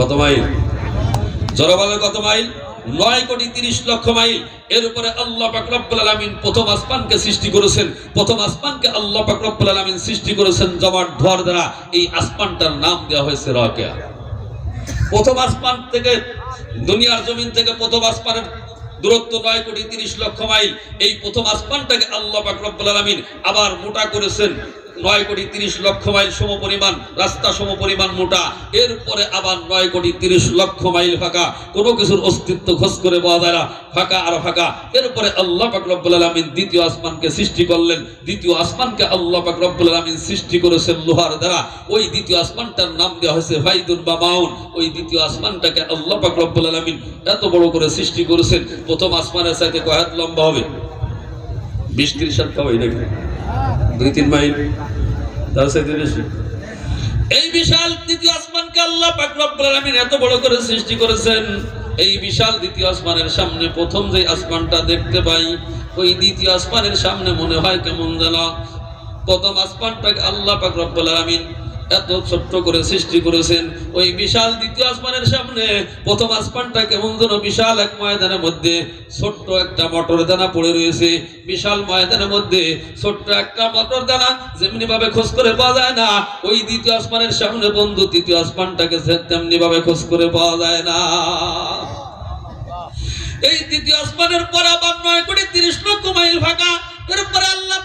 কত মাইল? জোরে বলেন কত মাইল? নয় কোটি তিরিশ লক্ষ মাইল। এর উপরে আল্লাহ পাক রব্বুল আলামিন প্রথম আসমানকে সৃষ্টি করেছেন। প্রথম আসমানকে আল্লাহ পাক রব্বুল আলামিন সৃষ্টি করেছেন জমাট ধোয়ার দ্বারা। এই আসমানটার নাম দেওয়া হয়েছে রাকিয়া। প্রথম আসমান থেকে দুনিয়ার জমিন থেকে প্রথম আসমানের দূরত্ব নয় কোটি তিরিশ লক্ষ মাইল। এই প্রথম আসমানটাকে আল্লাহ পাক রব্বুল আলামিন আবার মোটা করেছেন। নয় কোটি তিরিশ লক্ষ মাইল সম পরিমাণ রাস্তা সম পরিমাণ মোটা। এরপরে আবার নয় কোটি তিরিশ লক্ষ মাইল ফাঁকা। কোনো কিছুর অস্তিত্ব খোঁজ করে পাওয়া যায় না। ফাঁকা আর ফাঁকা। এরপরে আল্লাহ পাক রব্বুল আলামিন দ্বিতীয় আসমানকে সৃষ্টি করলেন। দ্বিতীয় আসমানকে আল্লাহ পাক রব্বুল আলামিন সৃষ্টি করেছেন লোহার দ্বারা। ওই দ্বিতীয় আসমানটার নাম দেওয়া হয়েছে ফাইদুন বা মাউন। ওই দ্বিতীয় আসমানটাকে আল্লাহ পাক রব্বুল আলামিন এত বড় করে সৃষ্টি করেছেন। প্রথম আসমানের সাথে কয়াত লম্বা হবে। বিশ ত্রিশ হাত হবে নাকি দুই, তিন মাইল তার সাথে বেশি। এই বিশাল দ্বিতীয় আসমানকে আল্লাহ পাক রব্বুল আলামিন এত বড় করে সৃষ্টি করেছেন। এই বিশাল দ্বিতীয় আসমানের সামনে প্রথম যে আসমানটা দেখতে পাই, ওই দ্বিতীয় আসমানের সামনে মনে হয় কেমন যেন প্রথম আসমানটাকে আল্লাহ পাক রব্বুল আলামিন এত ছোট্ট করে সৃষ্টি করেছেন। ওই বিশাল দ্বিতীয় আসমানের সামনে প্রথম আসমানটা কেমন যেন বিশাল এক ময়দানের মধ্যে ছোট্ট একটা মটর দানা পড়ে রয়েছে। বিশাল ময়দানের মধ্যে ছোট্ট একটা মটর দানা যেমনি ভাবে খোঁজ করে পাওয়া যায় না, ওই দ্বিতীয় আসমানের সামনে বন্ধু তৃতীয় আসমানটাকে তেমনি ভাবে খোঁজ করে পাওয়া যায় না। এই তৃতীয় আসমানের পর আবার নয় কোটি তিরিশ লক্ষ মাইল ফাঁকা। এরপরে আল্লাহ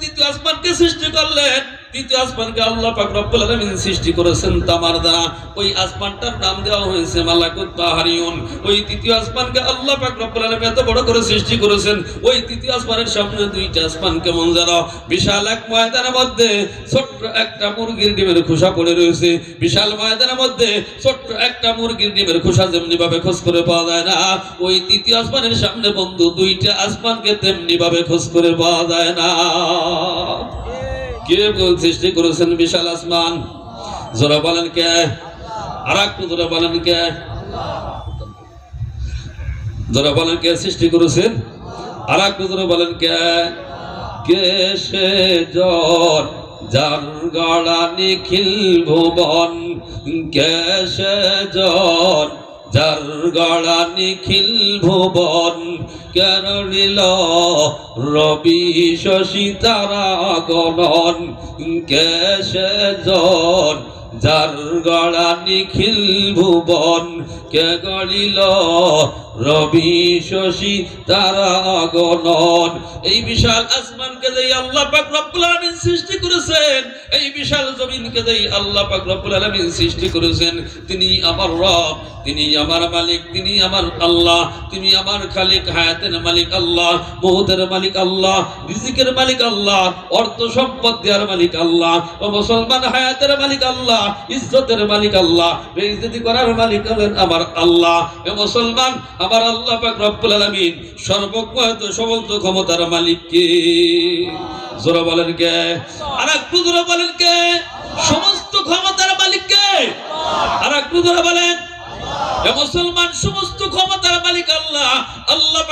তৃতীয় আসমানকে সৃষ্টি করলেন। তৃতীয় আসমানকে আল্লাহ পাক রব্বুল আলামিন সৃষ্টি করেছেন তামার দ্বারা ওই আসমানটার নাম দেওয়া হয়েছে মালাকুত তাহারিউন ওই তৃতীয় আসমানকে আল্লাহ পাক রব্বুল আলামিন এত বড় করে সৃষ্টি করেছেন। ওই তৃতীয় আসমানের সামনে দুইটা আসমান কেমন যেন। বিশাল এক ময়দানের মধ্যে ছোট্ট একটা মুরগির ডিমের খোসা পড়ে রয়েছে। বিশাল ময়দানের মধ্যে ছোট্ট একটা মুরগির ডিমের খোসা যেমনি ভাবে খোঁজ করে পাওয়া যায় না। ওই তৃতীয় আসমানের সামনে বন্ধু দুইটা আসমানকে তেমনি ভাবে খোঁজ করে পাওয়া যায় না। কে সৃষ্টি করেছেন বিশাল আসমান। জোরা বলেন কে? আর একটু জোরা বলেন কে? জোরা বলেন কে সৃষ্টি করেছেন? আর একটু জোরা বলেন কে? কে সে জ্বর, যার গড়া নিখিল ভুবন? কে সে জ্বর যার গড়া নিখিল ভুবন কেরলিল রবি শশী তারা গণন কেশে জন যার গড়া নিখিল ভুবন, কে গড়িল রবি শশী তারা গণন এই বিশাল আসমানকে যেই আল্লাহ পাক রব্বুল আলামিন সৃষ্টি করেছেন, এই বিশাল জমিনকে যেই আল্লাহ পাক রব্বুল আলামিন সৃষ্টি করেছেন, তিনি আমার রব, তিনি আমার মালিক, তিনি আমার আল্লাহ, তিনি আমার খালিক, হায়াতের মালিক আল্লাহ মৌতের মালিক আল্লাহ, রিজিকের মালিক আল্লাহ, অর্থ সম্পদ দেওয়ার মালিক আল্লাহ, ও মুসলমান হায়াতের মালিক আল্লাহ ইজ্জতের মালিক আল্লাহ বেইজ্জতি করার মালিক হলেন আমার আল্লাহ। এ মুসলমান, আমার আল্লাহ পাক রব্বুল আলামিন সর্বজ্ঞ সমস্ত ক্ষমতার মালিক কে? জোরা বলেন কে? আর একটু জোরা বলেন কে? সমস্ত ক্ষমতার মালিক কে? আর একটু জোরা বলেন। মুসলমান সমস্ত ক্ষমতার মালিক আল্লাহ। আল্লাহ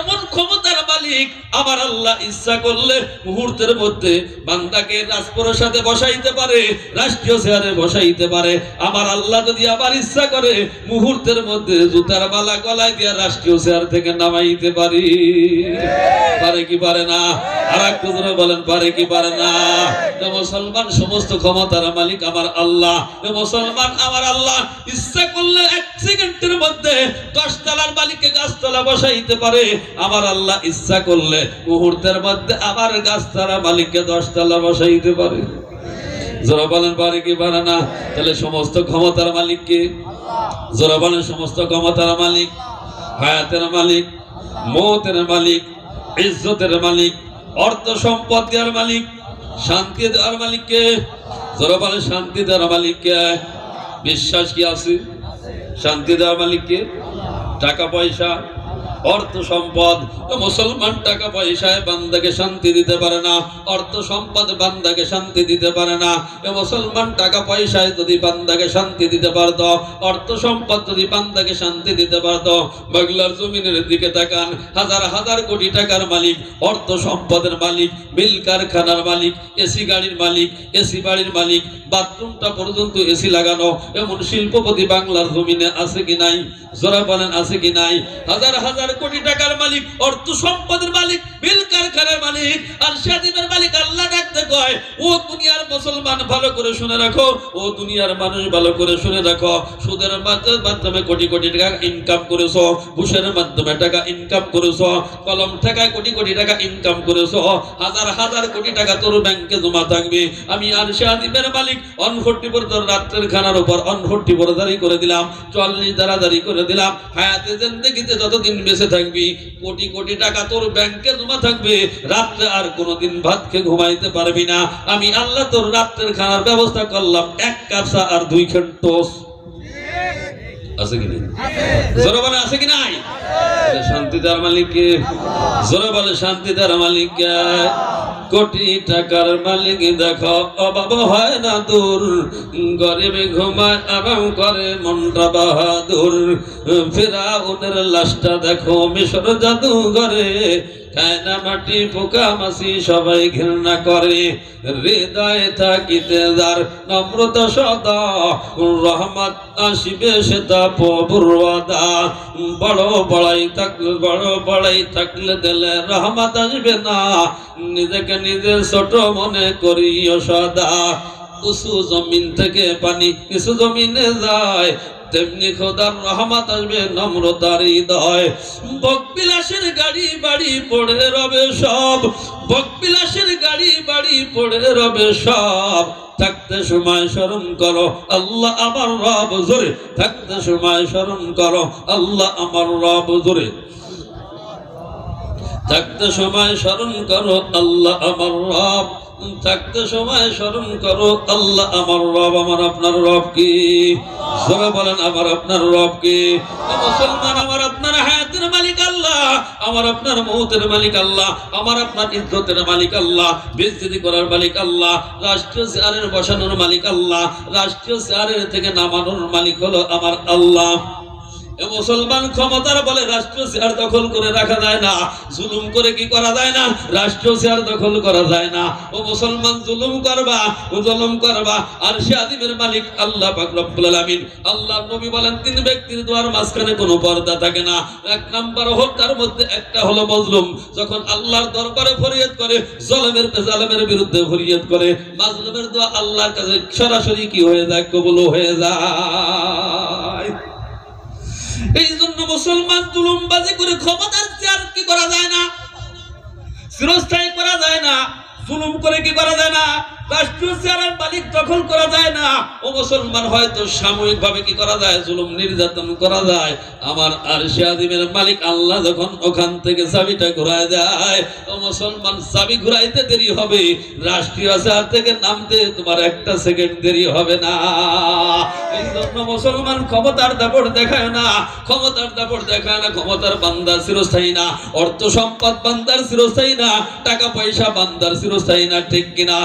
এমন ক্ষমতার মালিক। আমার আল্লাহ ইচ্ছা করলে মুহূর্তের মধ্যে বান্দাকে রাজপ্রসাদে বসাইতে পারে, রাষ্ট্রীয় চেয়ারে বসাইতে পারে। আমার আল্লাহ যদি আবার ইচ্ছা করে, মুহূর্তের মধ্যে জুতার মালা গলায় দিয়ে রাষ্ট্রীয় চেয়ার থেকে নামাইতে পারি। পারে কি পারে না? আর বলেন, পারে কি পারে না? মুসলমান সমস্ত ক্ষমতার মালিক আমার আল্লাহ। মুসলমান আমার আল্লাহ ইচ্ছা করলে এক সেকেন্ডের মধ্যে দশ তলার মালিককে গাছতলা বসাইতে পারে। আমার আল্লাহ ইচ্ছা করলে মুহূর্তের মধ্যে আবার গাছতলা মালিককে দশ তলা বসাইতে পারে। জোরা বলেন পারে কি পারে না? তাহলে সমস্ত ক্ষমতার মালিক কে? জোরা বলেন, সমস্ত ক্ষমতার মালিক, হায়াতের মালিক, মৌতের মালিক, ইজ্জতের মালিক, অর্থ সম্পদ দেওয়ার মালিক, শান্তি দেওয়ার মালিককে জোরা বলেন, শান্তি দেওয়ার মালিককে বিশ্বাস কি আছে? শান্তি দেওয়া মালিককে টাকা পয়সা অর্থ সম্পদ মুসলমান টাকা পয়সায় বান্দাকে শান্তি দিতে পারে না অর্থ সম্পদ বান্দাকে শান্তি দিতে পারে না। এ মুসলমান টাকা পয়সায় যদি বান্দাকে শান্তি দিতে পারত অর্থ সম্পদ যদি বান্দাকে শান্তি দিতে পারত, বাংলার জমিনের দিকে তাকান, হাজার হাজার কোটি টাকার মালিক অর্থ সম্পদের মালিক বিল কারখানার মালিক, এসি গাড়ির মালিক, এসি বাড়ির মালিক, বাথরুমটা পর্যন্ত এসি লাগানো, এমন শিল্পপতি বাংলার জমিনে আছে কি নাই? জোরা বলেন, আছে কি নাই? হাজার হাজার কোটি টাকার মালিক, অর্থ সম্পদের মালিক, বিল কারখানার মালিক, আর স্বাধীনের মালিক আল্লাহ ডাকতে কয়, ও দুনিয়ার মুসলমান, ভালো করে শুনে রাখো। ও দুনিয়ার মানুষ, ভালো করে শুনে রাখো। সুদের মাধ্যমে- কোটি কোটি টাকা ইনকাম করেছ, ঘুষের মাধ্যমে টাকা ইনকাম করেছ, কলম কোটি কোটি টাকা ইনকাম করেছ, হাজার হাজার কোটি টাকা তোর ব্যাংকে জমা থাকবে। আমি আর শাহিমের মালিক অনফোর্টি পর তোর রাত্রের খানার উপর অনফোর্টি পরদারি করে দিলাম, চল্লিশ দাঁড়াদারি করে দিলাম। হায়াতে যতদিন বেঁচে থাকবি, কোটি কোটি টাকা তোর ব্যাংকে জমা থাকবে, রাত্রে আর কোনোদিন ভাত খেয়ে ঘুমাইতে পারবি না। আমি আল্লাহ তোর রাত্রের খাওয়ার ব্যবস্থা করলাম, এক কাপসা আর দুই খেন টোস্ট। আছে কি নাই? জোরে বলে আছে কি নাই? শান্তি তার মালিক। কে জোরে বলে শান্তি তার কোটি টাকার মালিক দেখো অভাব হয় না দূর। গরিব ঘুমায় আরাম করে মনটা বাহাদুর। ফেরাউনের লাশটা দেখো মিশর জাদুঘরে। খায় পোকা সবাই ঘৃণা করে। হৃদয়ে থাকিতে রহমত আসিবে বড় বড়াই থাকলে বড় বড়াই থাকলে দিলে রহমত আসবে না। নিজেকে নিজে ছোট মনে করিও সদা। উঁচু জমিন থেকে পানি কিছু জমিনে যায়। তেমনি খোদার রহমত আসবে নম্রতার হৃদয়। বকবিলাসের গাড়ি, বাড়ি, পড়ে রবে সব। বকবিলাসের গাড়ি, বাড়ি, পড়ে রবে সব। থাকতে সময় স্মরণ করো, আল্লাহ আমার রব জোরে। থাকতে সময় স্মরণ করো, আল্লাহ আমার রব জোরে। থাকতে সময় স্মরণ করো, আল্লাহ আমার রব। থাকতে সময় স্মরণ করো, আল্লাহ আমার রব, আমার আপনার রব কি? সবাই বলেন, আমার আপনার রব কি? মুসলমান, আমার আপনার হায়াতের মালিক আল্লাহ, আমার আপনার মৌতের মালিক আল্লাহ, আমার আপনার ইজ্জতের মালিক আল্লাহ, বেজ্জতি করার মালিক আল্লাহ, রাষ্ট্রীয় চেয়ারের বসানোর মালিক আল্লাহ, রাষ্ট্রীয় চেয়ারের থেকে নামানোর মালিক হলো আমার আল্লাহ। মুসলমান ক্ষমতার বলে রাষ্ট্র চেয়ার দখল করে রাখা যায় না। জুলুম করে কি করা যায় না? রাষ্ট্র চেয়ার দখল করা যায় না। ও মুসলমান, জুলুম করবা, ও জুলুম করবা। আর সে আদিমের মালিক আল্লাহ পাক রব্বুল আলামিন। আল্লাহ নবী বলেন, তিন ব্যক্তির দুয়ার মাঝখানে কোনো পর্দা থাকে না। এক নাম্বার হোক তার মধ্যে একটা হলো মজলুম। যখন আল্লাহর দরবারে ফরিয়াদ করে, জলেমের জালেমের বিরুদ্ধে ফরিয়াদ করে, মাজলুমের দোয়া আল্লাহর কাছে সরাসরি কি হয়ে যায়? কবুল হয়ে যায়। এই জন্য মুসলমান তুলুমবাজি করে ক্ষমতার চেয়ার কি করা যায় না? চিরস্থায়ী করা যায় না? জুলুম করে কি করা যায় না? মালিক আল্লাহ যখন ওখান থেকে চাবিটা ঘুরায় যায় ও মুসলমান চাবি ঘুরাইতে দেরি হবে। রাষ্ট্রীয় চেয়ার থেকে নামতে তোমার একটা সেকেন্ড দেরি হবে না। মুসলমান ক্ষমতার দাপট দেখায় না। ক্ষমতার দাপট দেখায় না, ক্ষমতার বান্দার চিরস্থায়ী না। অর্থ সম্পদ বান্দার চিরস্থায়ী না। টাকা পয়সা বান্দার চিরস্থায়ী না, ঠিক কিনা?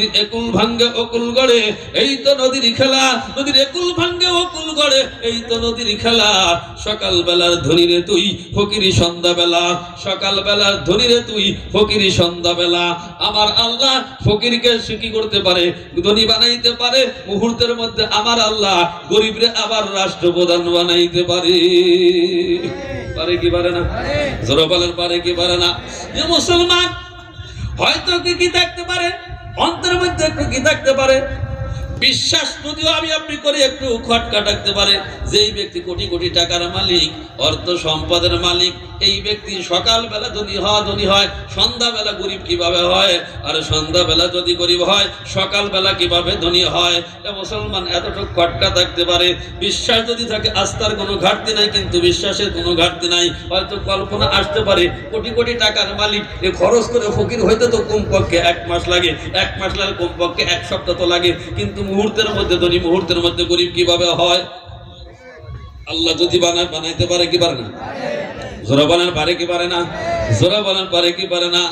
নদীর একুল ভাঙ্গে অকুল গড়ে, এই তো নদীর খেলা, নদীর একুল ভাঙ্গে অকুল গড়ে, এই তো নদীর খেলা। সকাল বেলার ধনীরে তুই ফকিরি সন্ধ্যা বেলা সকাল বেলার তুই ফকিরি সন্ধ্যা বেলা আমার আল্লাহ ফকিরকে সুখী করতে পারে? ধনী বানাইতে পারে? মুহূর্তের মধ্যে আমার আল্লাহ গরিবরে আবার রাষ্ট্রপ্রধান বানাইতে পারে। পারে কি পারে না? জোর পারে কি পারে না? যে মুসলমান, হয়তো কি কি থাকতে পারে? অন্তরের মধ্যে একটু কি থাকতে পারে? বিশ্বাস যদিও আমি আপনি করে একটু খটকা থাকতে পারে, যেই ব্যক্তি কোটি কোটি টাকার মালিক, অর্থ সম্পদের মালিক, এই ব্যক্তি সকাল বেলা ধনী হয় ধনী হয় সন্ধ্যা বেলা গরিব কীভাবে হয়, আর সন্ধ্যা বেলা যদি গরিব হয় সকাল বেলা কীভাবে ধনী হয়, এ মুসলমান এতটুকু খটকা থাকতে পারে, বিশ্বাস যদি থাকে আস্থার কোনো ঘাটতি নাই, কিন্তু বিশ্বাসের কোনো ঘাটতি নাই, হয়তো কল্পনা আসতে পারে, কোটি কোটি টাকার মালিক, এ খরচ করে ফকির হইতে তো কমপক্ষে এক মাস লাগে, এক মাস লাগে কমপক্ষে এক সপ্তাহ তো লাগে, কিন্তু মুহূর্তের মধ্যে, ধনী মুহূর্তের মধ্যে গরিব কীভাবে হয়? আল্লাহ যদি বানায় বানাইতে পারে কি পারে না? জোরা বানার পারে কি পারে না? জোরা বানার পারে কি পারে না?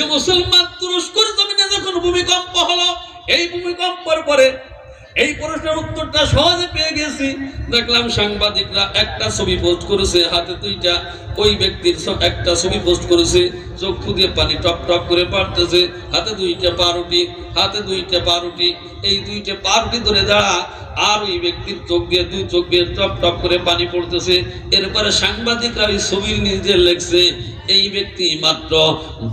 এই মুসলমান তুরস্কর জমিনে যখন ভূমিকম্প হলো, এই ভূমিকম্পের পরে এই প্রশ্নের উত্তরটা সহজে পেয়ে গেছি। দেখলাম সাংবাদিকরা একটা ছবি পোস্ট করেছে, হাতে দুইটা। ওই ব্যক্তির একটা ছবি পোস্ট করেছে চক্ষু দিয়ে পানি টপ টপ করে পারতেছে হাতে দুইটা পাউরুটি, হাতে দুইটা পাউরুটি। এই দুইটা পাউরুটি ধরে দাঁড়া, আর ওই ব্যক্তির চোখ দিয়ে দুই চোখ দিয়ে টপ টপ করে পানি পড়তেছে। এরপরে সাংবাদিকরা ওই ছবির নিজে লেখছে এই ব্যক্তি মাত্র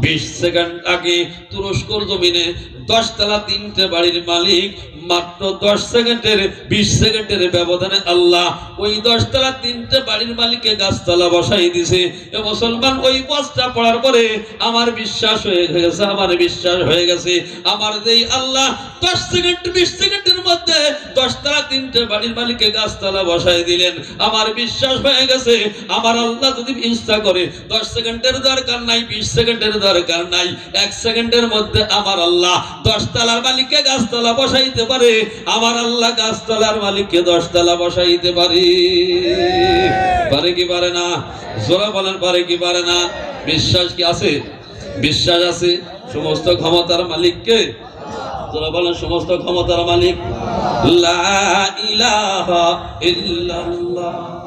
বিশ সেকেন্ড আগে তুরস্কর জমিনে দশতলা তিনটে বাড়ির মালিক, মাত্র দশ সেকেন্ডের, বিশ সেকেন্ডের ব্যবধানে আল্লাহ ওই দশতলা তিনটে বাড়ির মালিককে গাছতলা বসাই দিছে। এ মুসলমান, ওই বসটা পড়ার পরে আমার বিশ্বাস হয়ে গেছে, আমার বিশ্বাস হয়ে গেছে। আমার যেই আল্লাহ দশ সেকেন্ড, বিশ সেকেন্ডের মধ্যে দশতলা তিনটে বাড়ির মালিককে গাছতলা বসাই দিলেন। আমার বিশ্বাস হয়ে গেছে, আমার আল্লাহ যদি ইচ্ছা করে দশ সেকেন্ডের দরকার নাই, বিশ সেকেন্ডের দরকার নাই। এক সেকেন্ডের মধ্যে আমার আল্লাহ দশতলার মালিককে গাছতলা বসাইতে পারে। আমার আল্লাহ গাছতলার মালিককে দশতলা বসাইতে পারে। পারে কি পারে না? জোরা বলেন, পারে কি পারে না? বিশ্বাস কি আছে? বিশ্বাস আছে? সমস্ত ক্ষমতার মালিককে? তোরা বলেন, সমস্ত ক্ষমতার মালিক। লা ইলাহা ইল্লাল্লাহ।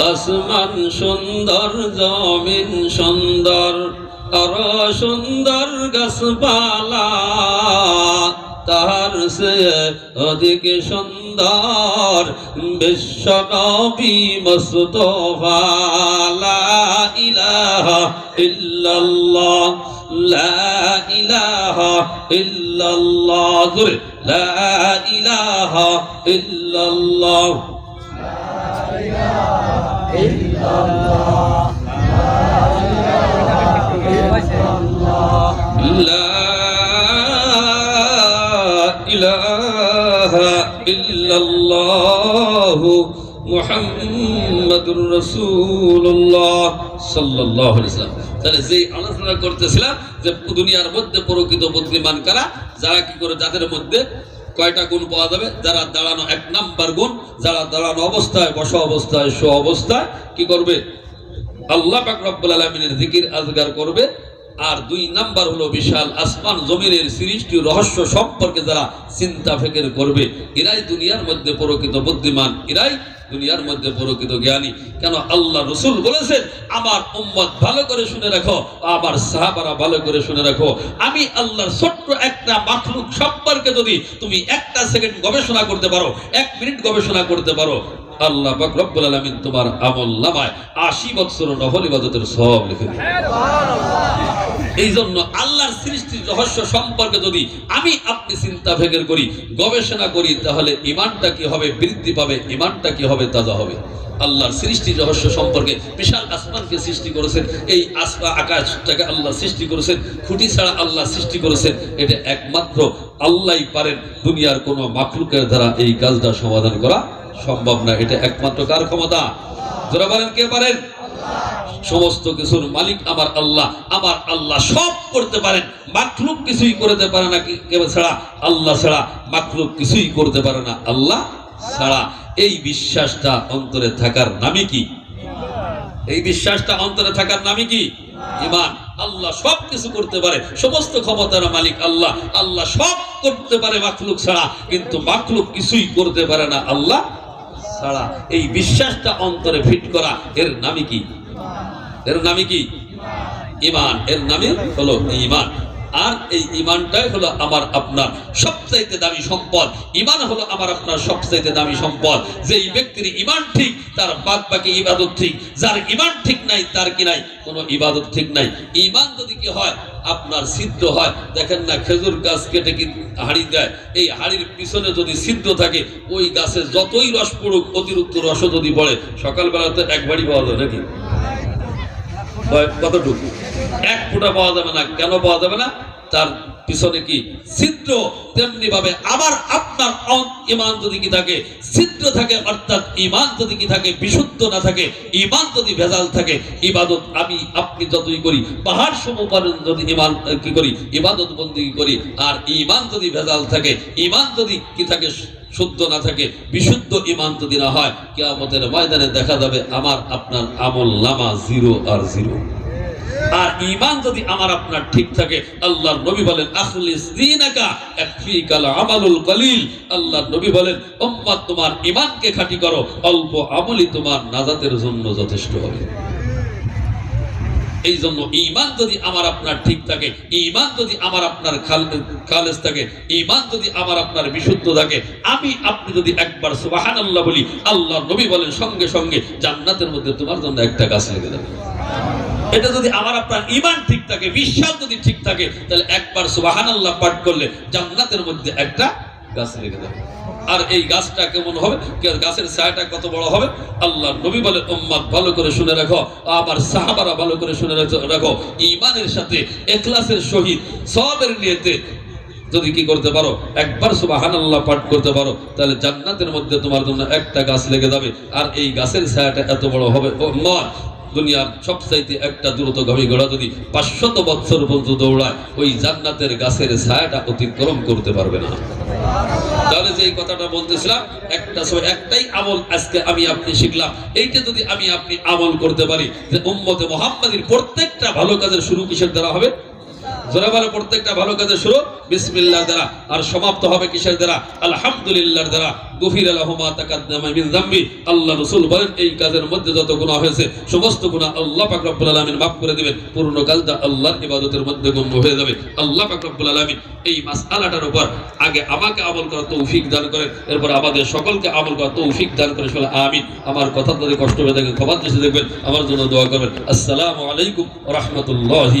আসমান সুন্দর, জমিন সুন্দর, আর সুন্দর গাছপালা। তাহার সে অধিক সুন্দর বিশ্ব নবী মুস্তফা। লা ইলাহা ইল্লাল্লাহ, লা ইলাহা ইল্লাল্লাহ লা ইলাহা ইল্লাল্লাহ। মুহাম্মাদুর রাসূলুল্লাহ সাল্লাল্লাহু তাহলে যেই আলোচনা করতেছিলাম যে দুনিয়ার মধ্যে প্রকৃত বুদ্ধিমান কারা, যারা কি করে যাদের মধ্যে কয়টা গুণ পাওয়া যাবে? যারা দাঁড়ানো এক নাম্বার গুণ, যারা দাঁড়ানো অবস্থায়, বস অবস্থায় সু অবস্থায়, কি করবে? আল্লাহ পাক দিকির জিকির আজগার করবে। আর দুই নাম্বার হলো বিশাল আসমান জমিনের সৃষ্টি রহস্য সম্পর্কে যারা চিন্তা ফেকের করবে। এরাই দুনিয়ার মধ্যে প্রকৃত বুদ্ধিমান। এরাই দুনিয়ার মধ্যে প্রকৃত জ্ঞানী। কেন আল্লাহ রসুল বলেছেন, আমার উম্মত ভালো করে শুনে রাখো, আমার সাহাবারা ভালো করে শুনে রাখো। আমি আল্লাহর ছোট্ট একটা মাখলুক সম্পর্কে যদি তুমি একটা সেকেন্ড গবেষণা করতে পারো, এক মিনিট গবেষণা করতে পারো, আল্লাহ পাক রব্বুল আলামিন তোমার আমল নামায় আশি বছর নফল ইবাদতের সব লিখে এই জন্য আল্লাহর সৃষ্টির রহস্য সম্পর্কে যদি আমি আপনি চিন্তা ফেকের করি, গবেষণা করি, তাহলে ইমানটা কি হবে, বৃদ্ধি পাবে, ইমানটা কি হবে, তাজা হবে। আল্লাহর সৃষ্টির রহস্য সম্পর্কে বিশাল আসমানকে সৃষ্টি করেছেন, এই আসমা আকাশটাকে আল্লাহ সৃষ্টি করেছেন, খুঁটি ছাড়া আল্লাহ সৃষ্টি করেছেন, এটা একমাত্র আল্লাহই পারেন, দুনিয়ার কোনো মাখলুকের দ্বারা এই কাজটা সমাধান করা সম্ভব না, এটা একমাত্র কার ক্ষমতা? যারা বলেন, কে পারেন সমস্ত কিছুর মালিক আমার আল্লাহ। আমার আল্লাহ সব করতে পারেন। মাখলুক কিছুই করতে পারে না ছাড়া? আল্লাহ ছাড়া মাখলুক কিছুই করতে পারে না। আল্লাহ ছাড়া। এই বিশ্বাসটা অন্তরে থাকার নামে কি? এই বিশ্বাসটা অন্তরে থাকার নামে কি? ইমান আল্লাহ সব কিছু করতে পারে। সমস্ত ক্ষমতার মালিক আল্লাহ। আল্লাহ সব করতে পারে মাখলুক ছাড়া। কিন্তু মাখলুক কিছুই করতে পারে না আল্লাহ ছাড়া এই বিশ্বাসটা অন্তরে ফিট করা, এর নামে কি? এর নামে কি? ইমান। এর নামে হলো ইমান। আর এই ইমানটাই হলো আমার আপনার সবচাইতে দামি সম্পদ। ইমান হলো আমার আপনার সবচাইতে দামি সম্পদ। যে ব্যক্তির ইমান ঠিক, তার বাদ বাকি ইবাদত ঠিক। যার ইমান ঠিক নাই, তার কি নাই? কোনো ইবাদত ঠিক নাই। ইমান যদি কি হয়, আপনার সিদ্ধ হয়। দেখেন না, খেজুর গাছ কেটে কি হাড়ি দেয়? এই হাড়ির পিছনে যদি সিদ্ধ থাকে, ওই গাছে যতই রস পড়ুক, অতিরিক্ত রস যদি পড়ে, সকালবেলাতে একবারই পাওয়া যায় নাকি? কতটুকু? এক ফোঁটা পাওয়া যাবে না। কেন পাওয়া যাবে না? তার পিছনে কি? ছিদ্র। তেমনি ভাবে আবার আপনার ইমান যদি কি থাকে, ছিদ্র থাকে, অর্থাৎ ইমান যদি কি থাকে, বিশুদ্ধ না থাকে, ইমান যদি ভেজাল থাকে, ইবাদত আমি, আপনি যতই করি, পাহাড় সমপালন যদি ইমান কি করি, ইবাদত বন্দি করি, আর ইমান যদি ভেজাল থাকে, ইমান যদি কি থাকে শুদ্ধ না থাকে, বিশুদ্ধ ইমান যদি না হয়, কেয়ামতের ময়দানে দেখা যাবে আমার, আপনার আমল নামা জিরো আর জিরো আর ইমান যদি আমার আপনার ঠিক থাকে, আল্লাহর নবী বলেন, আখলিস দীনাকা ইয়াকফিকাল আমালুল কলিল। আল্লাহর নবী বলেন, উম্মত, তোমার ইমানকে খাঁটি করো, অল্প আমলই তোমার নাজাতের জন্য যথেষ্ট হবে। এই জন্য ইমান যদি আমার আপনার ঠিক থাকে ইমান যদি আমার আপনার খাল- খালেস থাকে ইমান যদি আমার আপনার বিশুদ্ধ থাকে, আমি, আপনি যদি একবার সুবাহান আল্লাহ বলি আল্লাহ নবী বলেন, সঙ্গে সঙ্গে জান্নাতের মধ্যে তোমার জন্য একটা গাছ লেগে যাবে। এটা যদি আমার আপনার ইমান ঠিক থাকে, বিশ্বাস যদি ঠিক থাকে, তাহলে একবার সুবাহান আল্লাহ পাঠ করলে জান্নাতের মধ্যে একটা গাছ লেগে যাবে আর এই গাছটা কেমন হবে? গাছের ছায়াটা কত বড় হবে? আল্লাহ নবী বলে উম্মাদ ভালো করে শুনে রাখো। আমার সাহাবারা ভালো করে শুনে রাখো- রাখো। ইমানের সাথে এখলাসের সহিত সবের নিয়েতে যদি কি করতে পারো, একবার সুবহানাল্লাহ পাঠ করতে পারো, তাহলে জান্নাতের মধ্যে তোমার জন্য একটা গাছ লেগে যাবে। আর এই গাছের ছায়াটা এত বড় হবে। ও নয় দুনিয়ার সবচাইতে একটা দ্রুতগামী ঘোড়া যদি পাঁচশত বৎসর পর্যন্ত দৌড়ায়, ওই জান্নাতের গাছের ছায়াটা অতিক্রম করতে পারবে না। তাহলে যে কথাটা বলতেছিলাম, একটা সময় একটাই আমল আজকে আমি আপনি শিখলাম। এইটা যদি আমি আপনি আমল করতে পারি, যে উম্মতে মোহাম্মদীর প্রত্যেকটা ভালো কাজের শুরু কিসের দ্বারা হবে? জোরে বলে প্রত্যেকটা ভালো কাজের শুরু, বিসমিল্লাহ দ্বারা। আর সমাপ্ত হবে কিসের দ্বারা? আলহামদুলিল্লাহর দ্বারা। গফির আলাহুমা আল্লাহ রাসূল বলেন, এই কাজের মধ্যে যত গুনাহ হয়েছে, সমস্ত গুনাহ আল্লাহ পাক আলামিন মাফ করে দিবেন। পূর্ণ কাজটা আল্লাহর ইবাদতের মধ্যে গণ্য হয়ে যাবে। আল্লাহ পাক আলামিন এই মাসআলাটার উপর আগে আমাকে আমল করার তৌফিক দান করেন। এরপর আমাদের সকলকে আমল করার তৌফিক দান করে শুনে আমিন। আমার কথা যদি কষ্ট হয়ে থাকে ক্ষমা দৃষ্টি দেখবেন। আমার জন্য দোয়া করবেন। আসসালামু আলাইকুম ওয়া রাহমাতুল্লাহি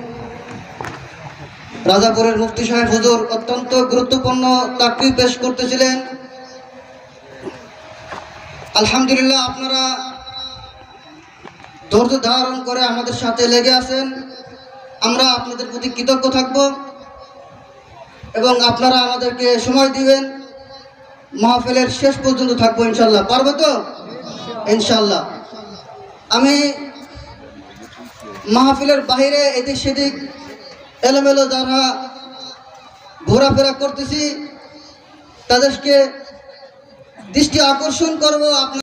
রাজাপুরের মুফতি সাহেব হুজুর অত্যন্ত গুরুত্বপূর্ণ তাকরি পেশ করতেছিলেন। আলহামদুলিল্লাহ আপনারা ধৈর্য ধারণ করে আমাদের সাথে লেগে আছেন। আমরা আপনাদের প্রতি কৃতজ্ঞ থাকব এবং আপনারা আমাদেরকে সময় দিবেন। মাহফিলের শেষ পর্যন্ত থাকব ইনশাল্লাহ পারব তো? ইনশাল্লাহ আমি মাহফিলের বাইরে এদিক সেদিক এলোমেলো যারা ঘোরাফেরা করতেছি তাদেরকে দৃষ্টি আকর্ষণ করব। আপনার